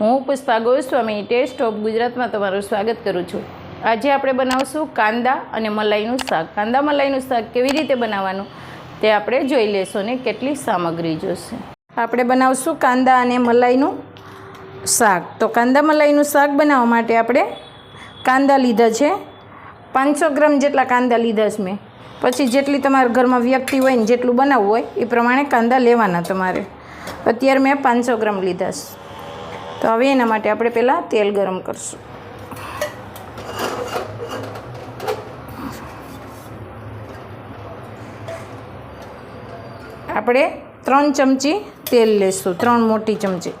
હું Pushpa Goswami test of ગુજરાતમાં તમારું સ્વાગત કરું છું. આજે આપણે બનાવશું કાંદા અને મલાઈનું શાક. કાંદા મલાઈનું શાક કેવી રીતે બનાવવાનું તે આપણે જોઈ લેશું ને કેટલી સામગ્રી જોશે. આપણે બનાવશું કાંદા અને મલાઈનું શાક. તો કાંદા મલાઈનું શાક બનાવવા માટે આપણે કાંદા લીધા છે. પાંચસો ગ્રામ જેટલા કાંદા લીધા છે મેં. પછી જેટલી તમારા ઘરમાં વ્યક્તિ હોય ને જેટલું બનાવવું હોય એ પ્રમાણે કાંદા લેવાના તમારે. અત્યારે મેં પાંચસો ગ્રામ લીધા છે. તો હવે એના માટે આપણે પહેલાં તેલ ગરમ કરશું. આપણે ત્રણ ચમચી તેલ લેશું, ત્રણ મોટી ચમચી.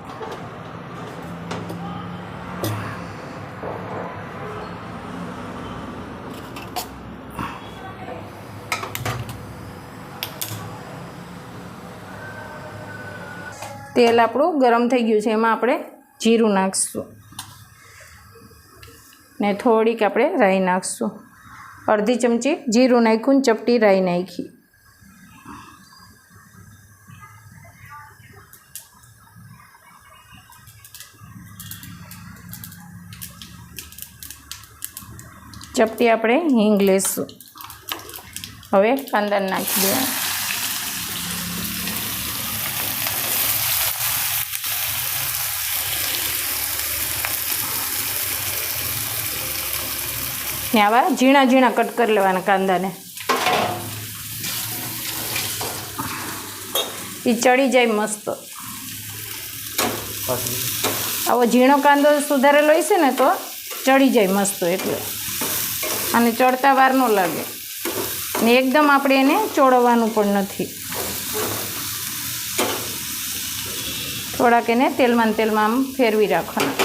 તેલ આપણું ગરમ થઈ ગયું છે, એમાં આપણે જીરું નાખીશું. ને થોડીક આપણે રાઈ નાખીશું. અડધી ચમચી જીરું નાખ્યું ને ચપટી રાઈ નાખી. ચપટી આપણે હિંગ લેશું. હવે કાંદા નાખી દેવાનું. ને આવા ઝીણા ઝીણા કટ કરી લેવાના કાંદાને. એ ચડી જાય મસ્ત. આવો ઝીણો કાંદો સુધારેલો હશે ને તો ચડી જાય મસ્ત એટલે. અને ચડતા વાર ન લાગે. ને એકદમ આપણે એને ચોળવવાનું પણ નથી. થોડાક એને તેલમાં તેલમાં આમ ફેરવી રાખવાના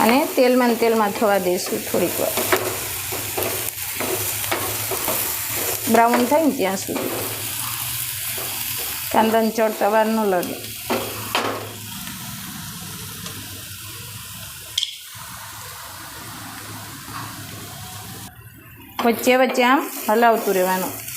અને તેલમાં તેલમાં થવા દઈશું થોડીક વાર. બ્રાઉન થાય ને ત્યાં સુધી. કાંદાને ચડતા વાર ન લાગે. વચ્ચે વચ્ચે આમ હલાવતું રહેવાનું.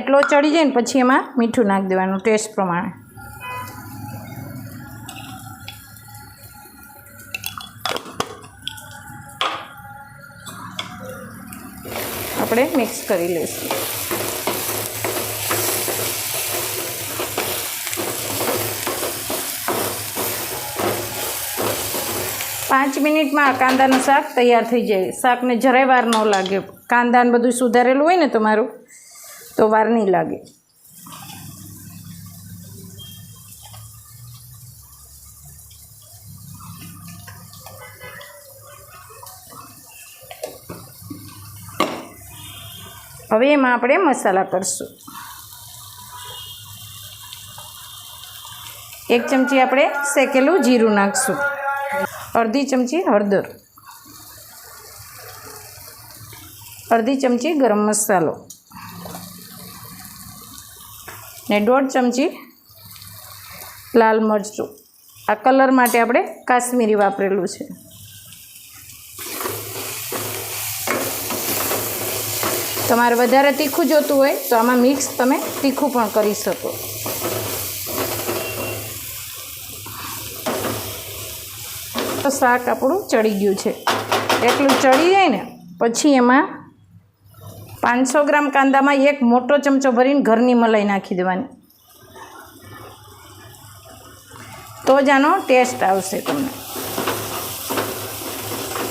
એટલો ચડી જાય ને પછી એમાં મીઠું નાખી દેવાનું ટેસ્ટ પ્રમાણે. આપણે મિક્સ કરી લઈશું. પાંચ મિનિટમાં કાંદાનું શાક તૈયાર થઈ જાય. શાકને જરાય વાર ન લાગે. કાંદાને બધું સુધારેલું હોય ને તમારું તો વાર નહીં લાગે. હવે એમાં આપણે મસાલા કરશું. એક ચમચી આપણે શેકેલું જીરું નાખશું. અડધી ચમચી હળદર. અડધી ચમચી ગરમ મસાલો. ને દોઢ ચમચી લાલ મરચું. આ કલર માટે આપણે કાશ્મીરી વાપરેલું છે. તમારે વધારે તીખું જોતું હોય તો આમાં મિક્સ તમે તીખું પણ કરી શકો. તો શાક આપણું ચડી ગયું છે. એટલું ચડી જાય ને, પછી એમાં પાંચસો ગ્રામ કાંદામાં એક મોટો ચમચો ભરીને ઘરની મલાઈ નાખી દેવાની તો જ આનો ટેસ્ટ આવશે તમને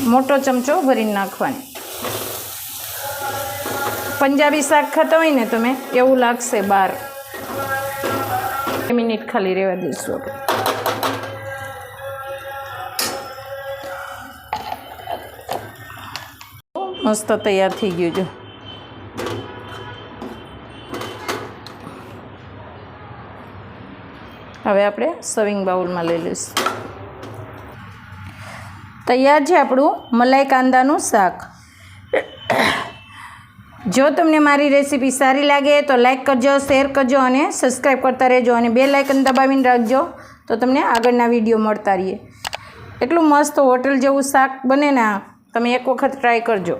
મોટો ચમચો ભરીને નાખવાની પંજાબી શાક ખાતા હોય ને તમે એવું લાગશે બાર બે મિનિટ ખાલી રહેવા દઈશું આપણે મસ્ત તૈયાર થઈ ગયું છે હવે આપણે સવિંગ બાઉલમાં લઈ લઈશું. તૈયાર છે આપણું મલાઈ કાંદાનું શાક. જો તમને મારી રેસીપી સારી લાગે તો લાઇક કરજો, શેર કરજો અને સબસ્ક્રાઈબ કરતા રહેજો અને બે લાઇકન દબાવીને રાખજો તો તમને આગળના વીડિયો મળતા રહીએ. એટલું મસ્ત હોટલ જેવું શાક બને ને તમે એક વખત ટ્રાય કરજો.